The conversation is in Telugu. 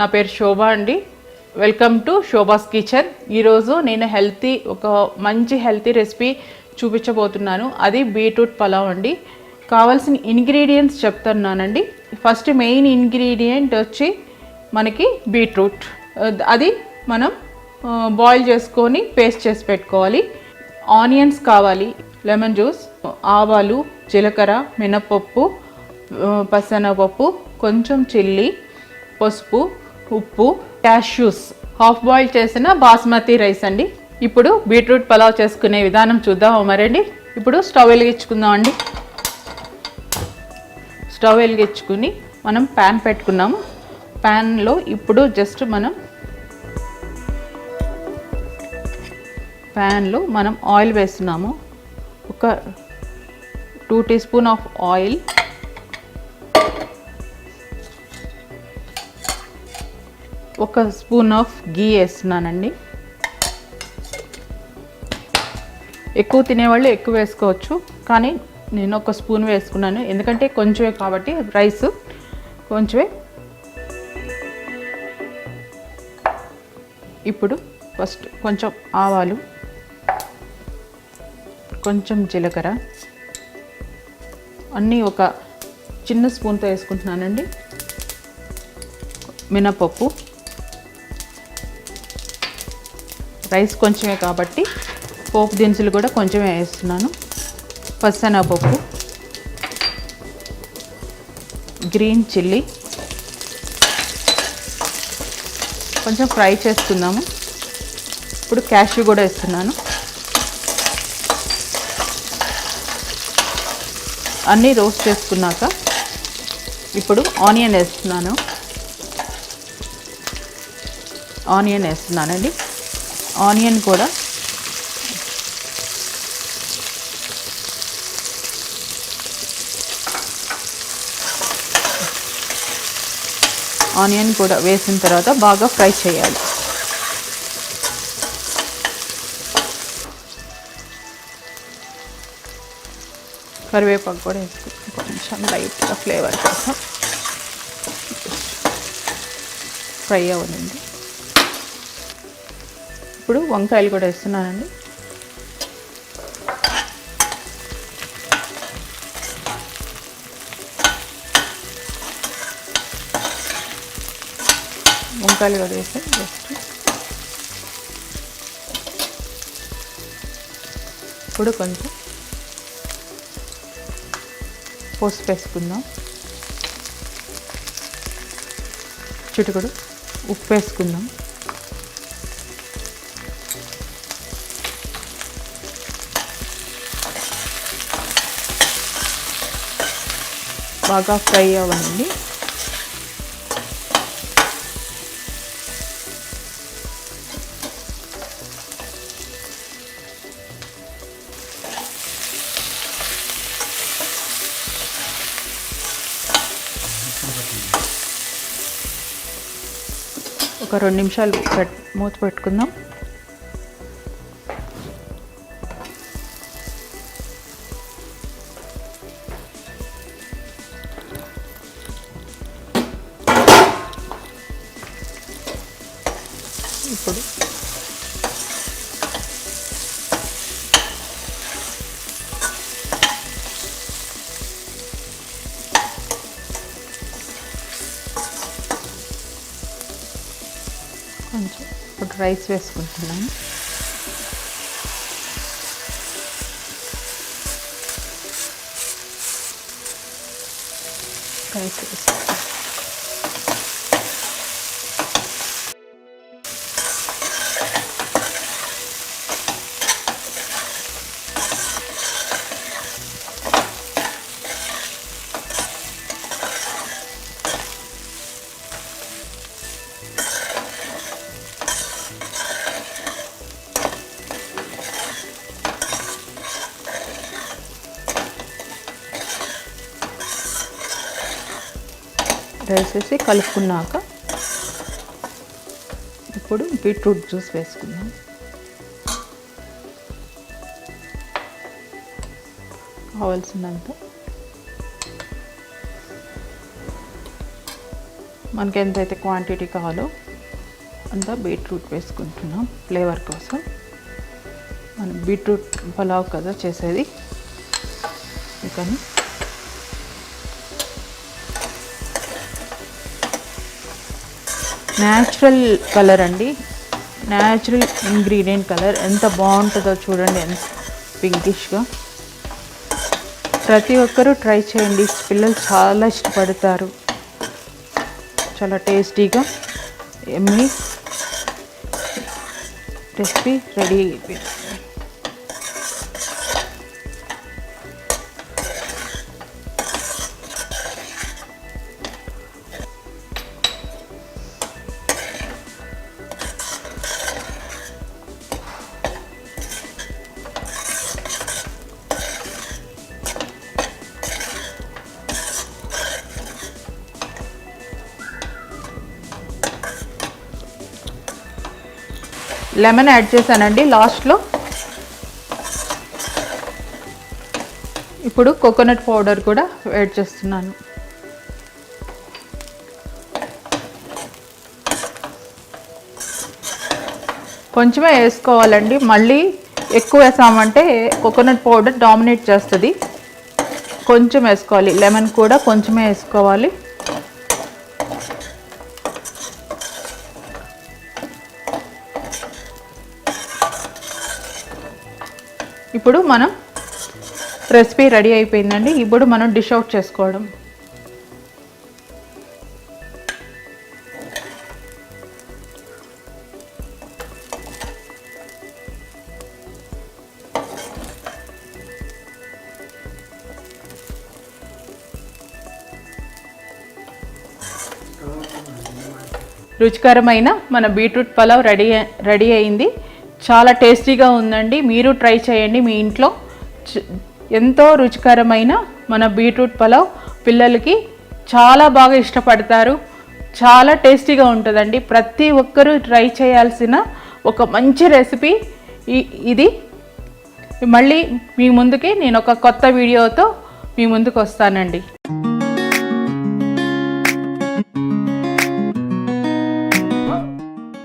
నా పేరు శోభ అండి. Welcome to Shobha's kitchen. ఈరోజు నేను హెల్తీ ఒక మంచి హెల్తీ రెసిపీ చూపించబోతున్నాను. అది బీట్రూట్ పలావ్ అండి. కావాల్సిన ఇంగ్రీడియంట్స్ చెప్తున్నానండి. ఫస్ట్ మెయిన్ ఇంగ్రీడియంట్ వచ్చి మనకి బీట్రూట్. అది మనం బాయిల్ చేసుకొని పేస్ట్ చేసి పెట్టుకోవాలి. ఆనియన్స్ కావాలి లెమన్ జ్యూస్ ఆవాలు జీలకర్ర మినపప్పు పసనపప్పు కొంచెం చిల్లీ పసుపు ఉప్పు క్యాష్యూస్ హాఫ్ బాయిల్ చేసిన బాస్మతి రైస్ అండి. ఇప్పుడు బీట్రూట్ పలావ్ చేసుకునే విధానం చూద్దాం మరండి ఇప్పుడు స్టవ్ వెలిగించుకుందాం అండి. స్టవ్ వెలిగించుకుని మనం ప్యాన్ పెట్టుకున్నాము. ప్యాన్లో ఇప్పుడు జస్ట్ మనం ప్యాన్లో మనం ఆయిల్ వేస్తున్నాము. ఒక two tea spoon of oil ఒక స్పూన్ ఆఫ్ గీ వేస్తున్నానండి. ఎక్కువ తినేవాళ్ళు ఎక్కువ వేసుకోవచ్చు కానీ నేను ఒక స్పూన్ వేసుకున్నాను. ఎందుకంటే కొంచెమే కాబట్టి రైస్ కొంచెమే. ఇప్పుడు ఫస్ట్ కొంచెం ఆవాలు కొంచెం జీలకర్ర అన్నీ ఒక చిన్న స్పూన్తో వేసుకుంటున్నానండి. మినపప్పు. రైస్ కొంచెమే కాబట్టి పోపు దినుసులు కూడా కొంచెమే వేస్తున్నాను. పసనపప్పు గ్రీన్ చిల్లీ కొంచెం ఫ్రై చేసుకుందాము. ఇప్పుడు క్యాష్యూ కూడా వేస్తున్నాను. అన్నీ రోస్ట్ చేసుకున్నాక ఇప్పుడు ఆనియన్ వేస్తున్నాను. ఆనియన్ వేస్తున్నానండి. ఆనియన్ కూడా. ఆనియన్ కూడా వేసిన తర్వాత బాగా ఫ్రై చేయాలి. కరివేపాకు కూడా వేసుకుంటాం కొంచెం లైట్గా ఫ్లేవర్ కోసం. ఫ్రై అవ్వదండి ఇప్పుడు వంకాయలు కూడా వేస్తున్నానండి. వంకాయలు కూడా వేసి జస్ట్. ఇప్పుడు కొంచెం పోసి వేసుకుందాం. చిటుకుడు ఉప్పు వేసుకుందాం. బాగా ఫ్రై అవ్వండి ఒక రెండు నిమిషాలు పెట్ మూత పెట్టుకుందాం. ఇప్పుడు కొంచెం ఇప్పుడు రైస్ వేసుకుంటున్నాను రైస్ వేసుకుంటాను వేసేసి కలుపుకున్నాక ఇప్పుడు బీట్రూట్ జ్యూస్ వేసుకుందాం. కావాల్సినంత. మనకి ఎంతైతే క్వాంటిటీ కావాలో అంత బీట్రూట్ వేసుకుంటున్నాం ఫ్లేవర్ కోసం. మనం బీట్రూట్ పలావ్ కదా చేసేది. అందుకని న్యాచురల్ కలర్ అండి. న్యాచురల్ ఇంగ్రీడియంట్ కలర్ ఎంత బాగుంటుందో చూడండి. ఎంత పింకిష్గా ప్రతి ఒక్కరూ ట్రై చేయండి. పిల్లలు చాలా ఇష్టపడతారు. చాలా టేస్టీగా ఎమ్మి రెసిపీ రెడీ అయిపోయింది లెమన్ యాడ్ చేశానండి లాస్ట్లో. ఇప్పుడు కోకోనట్ పౌడర్ కూడా యాడ్ చేస్తున్నాను. కొంచెమే వేసుకోవాలండి. మళ్ళీ ఎక్కువ వేసామంటే కోకోనట్ పౌడర్ డామినేట్ చేస్తుంది. కొంచెం వేసుకోవాలి. లెమన్ కూడా కొంచెమే వేసుకోవాలి. ఇప్పుడు మనం రెసిపీ రెడీ అయిపోయిందండి. ఇప్పుడు మనం డిష్ అవుట్ చేసుకోవడం. రుచికరమైన మన బీట్రూట్ పలావ్ రెడీ రెడీ అయింది. చాలా టేస్టీగా ఉందండి. మీరు ట్రై చేయండి మీ ఇంట్లో. ఎంతో రుచికరమైన మన బీట్రూట్ పలావ్ పిల్లలకి చాలా బాగా ఇష్టపడతారు. చాలా టేస్టీగా ఉంటుందండి. ప్రతి ఒక్కరూ ట్రై చేయాల్సిన ఒక మంచి రెసిపీ ఇది. మళ్ళీ మీ ముందుకి నేను ఒక కొత్త వీడియోతో మీ ముందుకు వస్తానండి.